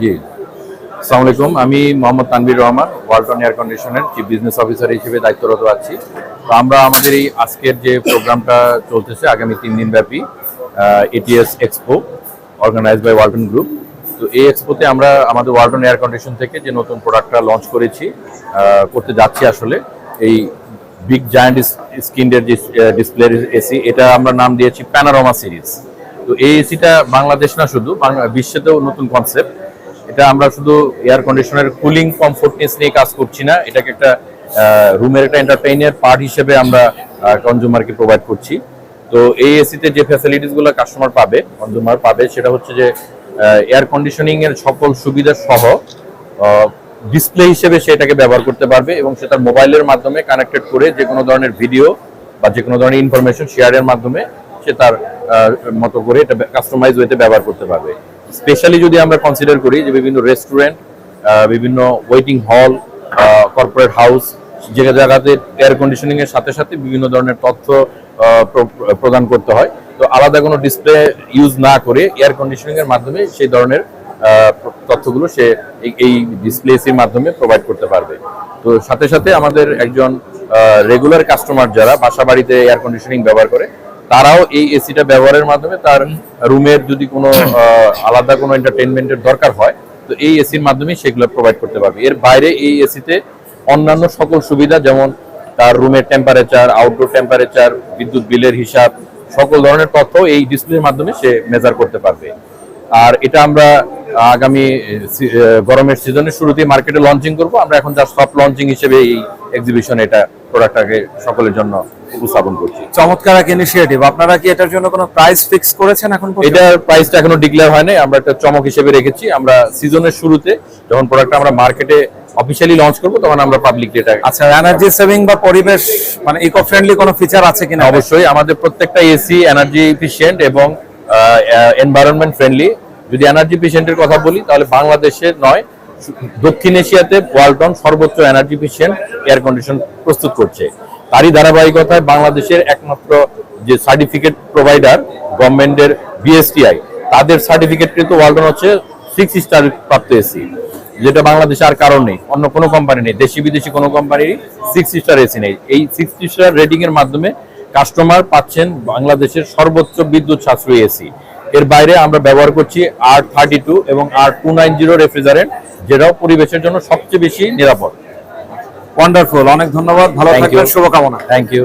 জি। আসসালামু আলাইকুম, আমি মোহাম্মদ তানভীর রহমান, ওয়ালটন এয়ার কন্ডিশনের চিফ বিজনেস অফিসার হিসেবে দায়িত্বরত আছি। তো আমরা আমাদের এই আজকের যে প্রোগ্রামটা চলতেছে আগামী তিন দিন ব্যাপী ATS expo organise by Walton group তো এই এক্সপোতে আমরা আমাদের ওয়ালটন এয়ার কন্ডিশন থেকে যে নতুন প্রোডাক্টটা লঞ্চ করেছি করতে যাচ্ছি আসলে। এই বিগ জায়ান্ট স্ক্রিনের যে ডিসপ্লে এসি এটা আমরা নাম দিয়েছি প্যানারোমা সিরিজ তো এই এসিটা বাংলাদেশ না শুধু বিশ্বেতেও নতুন কনসেপ্ট এটা আমরা শুধু এয়ার কন্ডিশনের কুলিং কমফোর্টনেস নিয়ে কাজ করছি না। এটাকে একটা রুমের একটা এন্টারটেইনের পার্ট হিসেবে আমরা কনজিউমারকে প্রোভাইড করছি। তো এই এসিতে যে ফ্যাসিলিটিসগুলো কাস্টমার পাবে কনজিউমার পাবে, সেটা হচ্ছে যে এয়ার কন্ডিশনিং এর সকল সুবিধা সহ ডিসপ্লে হিসেবে সেটাকে ব্যবহার করতে পারবে এবং সেটা মোবাইলের মাধ্যমে কানেক্টেড করে যে কোনো ধরনের ভিডিও বা যে কোনো ধরনের ইনফরমেশন শেয়ারের মাধ্যমে সে তার মতো করে এটা কাস্টমাইজ ওয়েতে ব্যবহার করতে পারবে। স্পেশালি যদি আমরা কনসিডার করি যে বিভিন্ন রেস্টুরেন্ট বিভিন্ন ওয়েটিং হল কর্পোরেট হাউস যে জায়গাতে এয়ার কন্ডিশনিং এর সাথে সাথে বিভিন্ন ধরনের তথ্য প্রদান করতে হয়। তো আলাদা কোনো ডিসপ্লে ইউজ না করে এয়ার কন্ডিশনিং এর মাধ্যমে সেই ধরনের তথ্যগুলো সে এই- ডিসপ্লে এসির মাধ্যমে প্রোভাইড করতে পারবে। তো সাথে সাথে আমাদের একজন রেগুলার কাস্টমার যারা বাসা বাড়িতে এয়ার কন্ডিশনিং ব্যবহার করে তারাও এই এসিটা ব্যবহারের মাধ্যমে তার রুমের যদি কোনো আলাদা কোনো এন্টারটেনমেন্টের দরকার হয়, তো এই এসির মাধ্যমে সেগুলো প্রোভাইড করতে পারবে। এর বাইরে এই এসিতে অন্যান্য সকল সুবিধা যেমন তার রুমের টেম্পারেচার আউটডোর টেম্পারেচার বিদ্যুৎ বিলের হিসাব, সকল ধরনের তথ্য এই ডিসপ্লের মাধ্যমে সে মেজার করতে পারবে। আর এটা আমরা আগামী গরমের সিজনের শুরুতেই মার্কেটে লঞ্চিং করব। আমরা এখন জাস্ট সফট লঞ্চিং হিসেবে এই এক্সিবিশন এটা প্রোডাক্টটাকে সকলের জন্য উপস্থাপন করছি। চমৎকার এক ইনিশিয়েটিভ আপনারা কি এটার জন্য কোনো প্রাইস ফিক্স করেছেন এখন এটার প্রাইসটা এখনও ডিক্লেয়ার হয় নাই। আমরা একটা চমক হিসেবে রেখেছি। আমরা সিজনের শুরুতে যখন প্রোডাক্টটা আমরা মার্কেটে অফিসিয়ালি লঞ্চ করব তখন আমরা পাবলিকলি এটা আচ্ছা এনার্জি সেভিং বা পরিবেশ মানে ইকো ফ্রেন্ডলি কোনো ফিচার আছে কিনা? অবশ্যই। আমাদের প্রত্যেকটা এসি এনার্জি এফিশিয়েন্ট এবং এনভায়রনমেন্ট ফ্রেন্ডলি যদি এনার্জি এফিশিয়েন্টের কথা বলি তাহলে বাংলাদেশের নয় দক্ষিণ এশিয়াতে ওয়ালটন সর্বোচ্চ এনার্জি এফিশিয়েন্ট এয়ার কন্ডিশন প্রস্তুত করছে। তারই ধারাবাহিকতায় বাংলাদেশের একমাত্র যে সার্টিফিকেট প্রোভাইডার গভর্নমেন্টের বিএসটিআই তাদের সার্টিফিকেট কিন্তু ওয়ালটন হচ্ছে সিক্স স্টার প্রাপ্ত এসি যেটা বাংলাদেশে আর কারণ নেই। অন্য কোনো কোম্পানি নেই। দেশি বিদেশি কোনো কোম্পানির সিক্স স্টার এসি নেই। এই সিক্স স্টার রেটিং এর মাধ্যমে কাস্টমার পাচ্ছেন বাংলাদেশের সর্বোচ্চ বিদ্যুৎ সাশ্রয়ী এসি এর বাইরে আমরা ব্যবহার করছি আর থার্টি টু এবং R two nine zero refrigerant যেটাও পরিবেশের জন্য সবচেয়ে বেশি নিরাপদ। ওয়ান্ডারফুল অনেক ধন্যবাদ ভালো থাকবেন শুভকামনা। Thank you